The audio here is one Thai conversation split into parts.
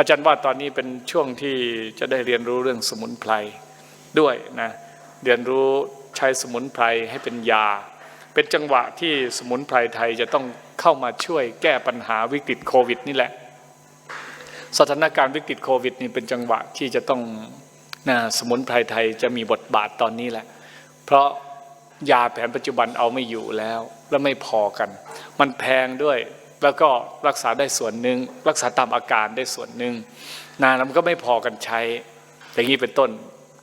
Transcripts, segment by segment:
อาจารย์ว่าตอนนี้เป็นช่วงที่จะได้เรียนรู้เรื่องสมุนไพรด้วยนะเรียนรู้ใช้สมุนไพรให้เป็นยา เป็นจังหวะที่สมุนไพรไทยจะต้องเข้ามาช่วยแก้ปัญหาวิกฤตโควิดนี่แหละ สถานการณ์วิกฤตโควิดนี่เป็นจังหวะที่จะต้องนะสมุนไพรไทยจะมีบทบาทตอนนี้แหละ เพราะยาแผนปัจจุบันเอาไม่อยู่แล้ว และไม่พอกัน มันแพงด้วย แล้วก็รักษาได้ส่วนหนึ่งรักษาตามอาการได้ส่วนหนึ่งนะแล้วมันก็ไม่พอกันใช้ อย่างนี้เป็นต้น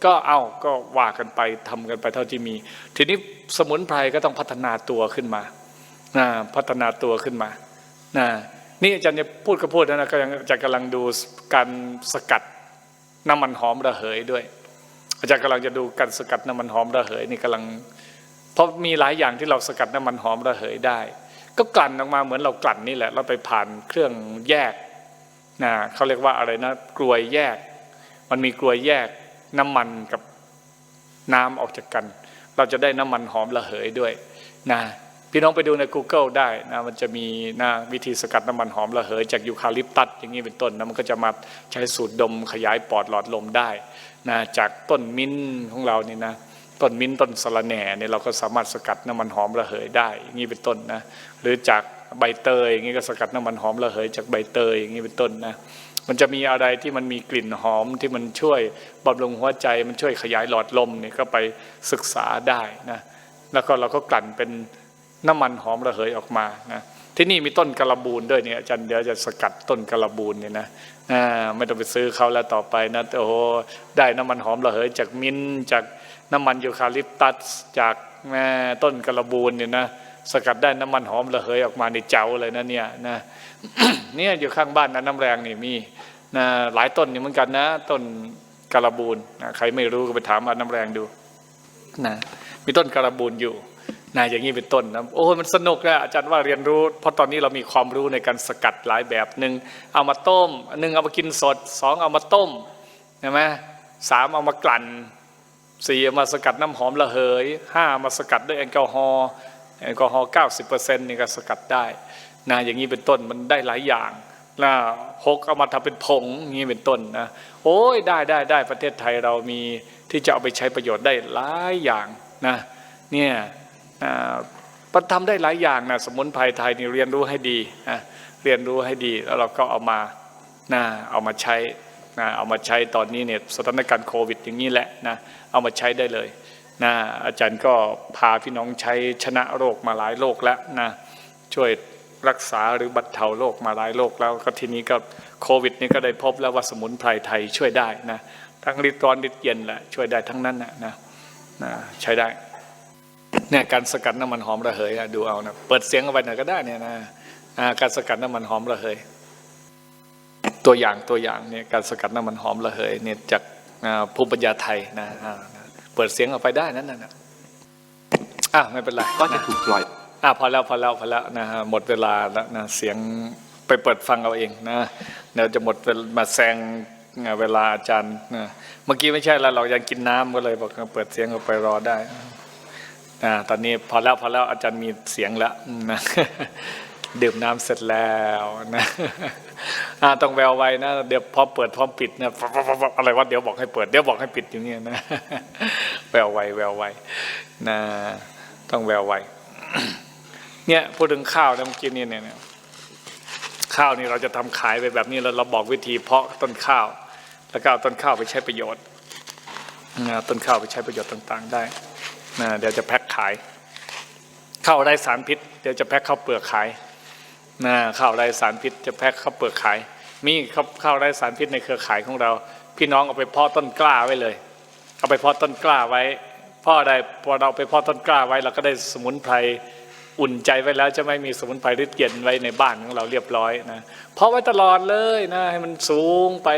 ก็เอาก็ว่ากันไปทำกันไปเท่าที่มี ทีนี้สมุนไพรก็ต้องพัฒนาตัวขึ้นมานะพัฒนาตัวขึ้นมานะนี่อาจารย์จะพูดก็พูดนะก็ยังจารย์กำลังดูการสกัดน้ำมันหอมระเหยด้วย อาจารย์กำลังจะดูการสกัดน้ำมันหอมระเหยนี่กำลัง เพราะมีหลายอย่างที่เราสกัดน้ำมันหอมระเหยได้ ก็กลั่นออกมาเหมือนเรากลั่นนี่แหละ เราไปผ่านเครื่องแยกนะเขาเรียกว่าอะไรนะกลวยแยก มันมีกลวยแยกน้ำมันกับน้ำออกจากกัน เราจะได้น้ำมันหอมระเหยด้วยนะพี่น้องไปดูใน Google ได้นะมันจะมีนะวิธีสกัดน้ำมันหอมระเหย จากยูคาลิปตัสอย่างนี้เป็นต้นนะมันก็จะมาใช้สูตรดมขยายปอดหลอดลมได้นะจากต้นมิ้นของเรานี่นะ ต้นมิ้นต้นสะระแหน่เนี่ยเราก็สามารถสกัดน้ำมันหอมระเหยได้อย่างนี้เป็นต้นนะหรือจากใบเตยอย่างนี้ก็สกัดน้ำมันหอมระเหยจากใบเตยอย่างนี้เป็นต้นนะมันจะมีอะไรที่มันมีกลิ่นหอมที่มันช่วยบำรุงหัวใจมันช่วยขยายหลอดลมเนี่ยก็ไปศึกษาได้นะแล้วก็เราก็กลั่นเป็นน้ำมันหอมระเหยออกมานะที่นี่มีต้นกระบูนด้วยเนี่ยอาจารย์เดี๋ยวจะสกัดต้นกระบูนเนี่ยนะไม่ต้องไปซื้อเขาแล้วต่อไปนะโอ้โหได้น้ำมันหอมระเหยจากมิ้นจาก น้ำมันยูคาลิปตัสจากแม่ต้นกระบูนเนี่ยนะสกัดได้น้ำมันหอมระเหยออกมาในเจ้าเลยนะเนี่ยนะเนี่ยอยู่ข้างบ้านนะน้ำแรงนี่มีนะหลายต้นนี่เหมือนกันนะ ต้นกระบูนนะใครไม่รู้ก็ไปถามอาน้ำแรงดูนะมีต้นกระบูนอยู่นะอย่างนี้เป็นต้นนะโอ้มันสนุกนะอาจารย์ว่าเรียนรู้ เพราะตอนนี้เรามีความรู้ในการสกัดหลายแบบหนึ่งเอามาต้มหนึ่งเอามากินสดสองเอามาต้มใช่ไหมสามเอามากลั่น สี่เอามาสกัดน้ำหอมระเหยห้ามาสกัดด้วยแอลกอฮอล์แอลกอฮอล์เก้าสิบเปอร์เซ็นต์นี่ก็สกัดได้นะอย่างนี้เป็นต้นมันได้หลายอย่างนะหกเอามาทำเป็นผงอย่างนี้เป็นต้นนะโอ้ยได้ได้ได้ประเทศไทยเรามีที่จะเอาไปใช้ประโยชน์ได้หลายอย่างนะเนี่ยอ่ามันทำได้หลายอย่างนะสมุนไพรไทยนี่เรียนรู้ให้ดีนะเรียนรู้ให้ดีแล้วเราก็เอามานะเอามาใช้ นะเอามาใช้ตอนนี้เนี่ยสถานการณ์โควิด อย่างนี้แหละนะเอามาใช้ได้เลยนะอาจารย์ก็พาพี่น้องใช้ชนะโรคมาหลายโรคแล้วนะช่วยรักษาหรือบรรเทาโรคมาหลายโรคแล้วก็ทีนี้ก็โควิดนี่ก็ได้พบแล้วว่าสมุนไพรไทยช่วยได้นะทั้งฤทธิ์ร้อนฤทธิ์เย็นแหละช่วยได้ทั้งนั้นนะนะนะใช้ได้เนี่ยการสกัดน้ำมันหอมระเหยอะดูเอานะเปิดเสียงเอาไว้หน่อยก็ได้เนี่ยนะการสกัดน้ำมันหอมระเหย ตัวอย่างตัวอย่างเนี่ยการสกัดน้ำมันหอมระเหยเนี่ยจากอ่าภูมิปัญญาไทยนะอ่านะเปิดเสียงออกไปได้นั่นนะอะไม่เป็นไรก็จะถูกปล่อยอะพอแล้วพอแล้วพอแล้วนะฮะหมดเวลาแล้วนะเสียงไปเปิดฟังเอาเองนะเดี๋ยวจะหมดเวลามาแซงเวลาอาจารย์นะเมื่อกี้ไม่ใช่แล้วเรายังกินน้ำก็เลยบอกเปิดเสียงออกไปรอได้นะตอนนี้พอแล้วพอแล้วอาจารย์มีเสียงแล้วนะ ดื่มน้ำเสร็จแล้วนะต้องแววไว้นะ เดี๋ยวพอเปิดพร้อมปิดนะอะไรวะเดี๋ยวบอกให้เปิดเดี๋ยวบอกให้ปิดอย่างเงี้ยนะแววไวแววไวนะต้องแววไวเนี่ยพูดถึงข้าวนะเมื่อกี้เนี่ยเนี่ยข้าวนี่เราจะทำขายไปแบบนี้แล้วเราบอกวิธีเพาะต้นข้าว แล้วก็เอาต้นข้าวไปใช้ประโยชน์นะต้นข้าวไปใช้ประโยชน์ต่าง ๆ ได้นะเดี๋ยวจะแพ็คขายข้าวไร้สารพิษ เดี๋ยวจะแพ็คข้าวเปลือกขาย นะข้าวไร้สารพิษจะแพ็คข้าวเปลือกขาย มีข้าวข้าวไร้สารพิษในเครือข่ายของเรา พี่น้องเอาไปเพาะต้นกล้าไว้เลย เอาไปเพาะต้นกล้าไว้พาะได้พอเราไปเพาะต้นกล้าไว้เราก็ได้สมุนไพรอุ่นใจไว้แล้วจะไม่มีสมุนไพรฤทธิ์เย็นไว้ในบ้านของเราเรียบร้อยนะเพาะไว้ตลอดเลยนะให้มันสูงไป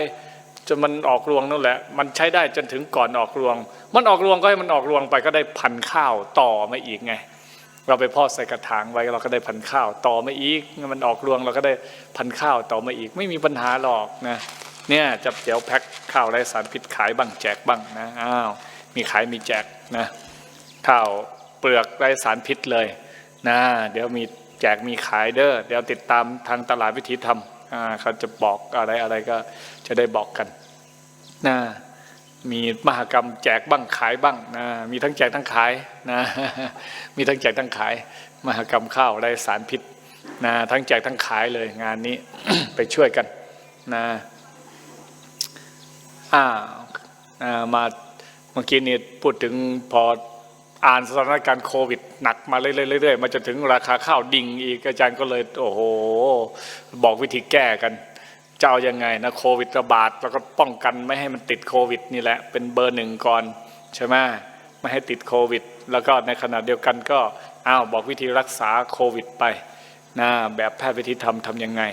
จนมันออกรวงนั่นแหละ มันใช้ได้จนถึงก่อนออกรวง มันออกรวงก็ให้มันออกรวงไปก็ได้พันข้าวต่อมาอีกไง เราไปพาะใส่กระถางไว้เราก็ได้พันข้าว ต่อมาอีกมันออกรวงเราก็ได้พันข้าวต่อมาอีก ไม่มีปัญหาหรอกนะเนี่ยจับเดี๋ยวแพ็คข้าวไร้สารพิษขายบ้างแจกบ้างนะอ้าวมีขายมีแจกนะข้าวเปลือกไร้สารพิษเลยนะเดี๋ยวมีแจกมีขายเด้อเดี๋ยวติดตามทางตลาดวิถีธรรมอ่าเขาจะบอกอะไรอะไรก็จะได้บอกกันนะ มีมหกรรมแจกบ้างขายบ้างนะมีทั้งแจกทั้งขายนะมีทั้งแจกทั้งขาย มหกรรมข้าวไร้สารพิษนะทั้งแจกทั้งขายเลยงานนี้ไปช่วยกันนะอ่ามาเมื่อกี้นี่พูดถึงพออ่านสถานการณ์โควิดหนักมาเรื่อยๆๆมาจนถึงราคาข้าวดิ่งอีกอาจารย์ก็เลย โอ้โห บอกวิธีแก้กัน จะเอายังไงนะโควิดระบาดแล้วก็ป้องกันไม่ให้มันติดโควิดนี่แหละ เป็นเบอร์หนึ่งก่อนใช่ไหมไม่ให้ติดโควิด แล้วก็ในขณะเดียวกันก็อ้าวบอกวิธีรักษาโควิดไปนะแบบแพทย์วิธีทำทำยังไง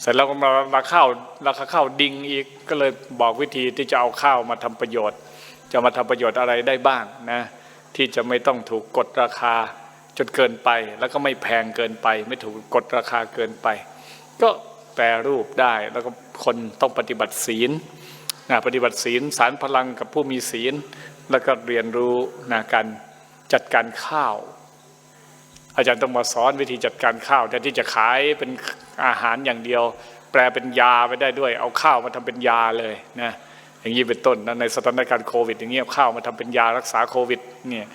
เสร็จแล้วก็มาราคาข้าวราคาข้าวดิ่งอีกก็เลยบอกวิธีที่จะเอาข้าวมาทำประโยชน์ จะมาทำประโยชน์อะไรได้บ้างนะที่จะไม่ต้องถูกกดราคาจนเกินไป แล้วก็ไม่แพงเกินไป ไม่ถูกกดราคาเกินไป ก็ แปรรูปได้ แล้วก็คนต้องปฏิบัติศีลนะปฏิบัติศีลสารพลังกับผู้มีศีล แล้วก็เรียนรู้นะการจัดการข้าว อาจารย์ต้องมาสอนวิธีจัดการข้าวแทนที่จะขายเป็นอาหารอย่างเดียว แปลเป็นยาไปได้ด้วย เอาข้าวมาทำเป็นยาเลยนะอย่างนี้เป็นต้นนะในสถานการณ์โควิด อย่างเงี้ยข้าวมาทำเป็นยารักษาโควิดเนี่ย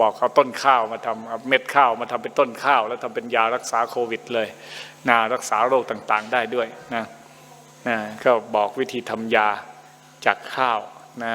บอกเอาต้นข้าวมาทำเอาเม็ดข้าวมาทำเป็นต้นข้าว แล้วทำเป็นยารักษาโควิดเลยนะรักษาโรคต่างๆได้ด้วยนะนะก็บอกวิธีทำยาจากข้าวนะ